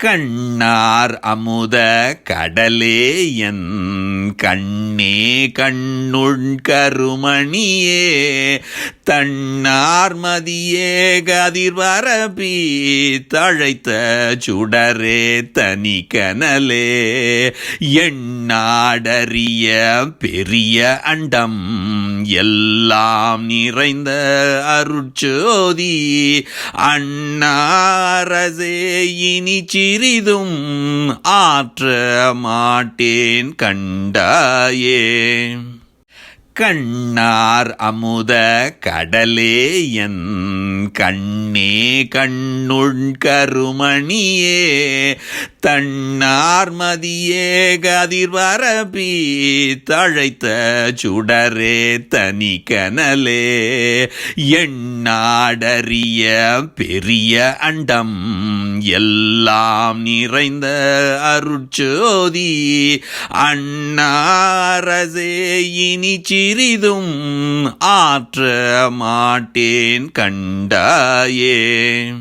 கண்ணார் அமுத கடலே என் கண்ணே கண்ணுண் கருமணியே தன்னார் மதியே கதிர்வரபி தழைத்த சுடரே தனி கனலே எண்ணாடறிய பெரிய அண்டம் எல்லாம் நிறைந்த அருட்சோதி அண்ணாரசே இனிச்சி சிறிதும் ஆற்ற மாட்டேன் கண்டாயே. கண்ணார் அமுத கடலே என் கண்ணே கண்ணுண் கருமணியே. தன்னார்மதியே கதிர்வரபி தழைத்த சுடரே தனி கனலே. எண்ணாடறிய பெரிய அண்டம் எல்லாம் நிறைந்த அருட்சோதி. அண்ணாரசே இனி சிறிதும் ஆற்ற மாட்டேன் கண்டாயே.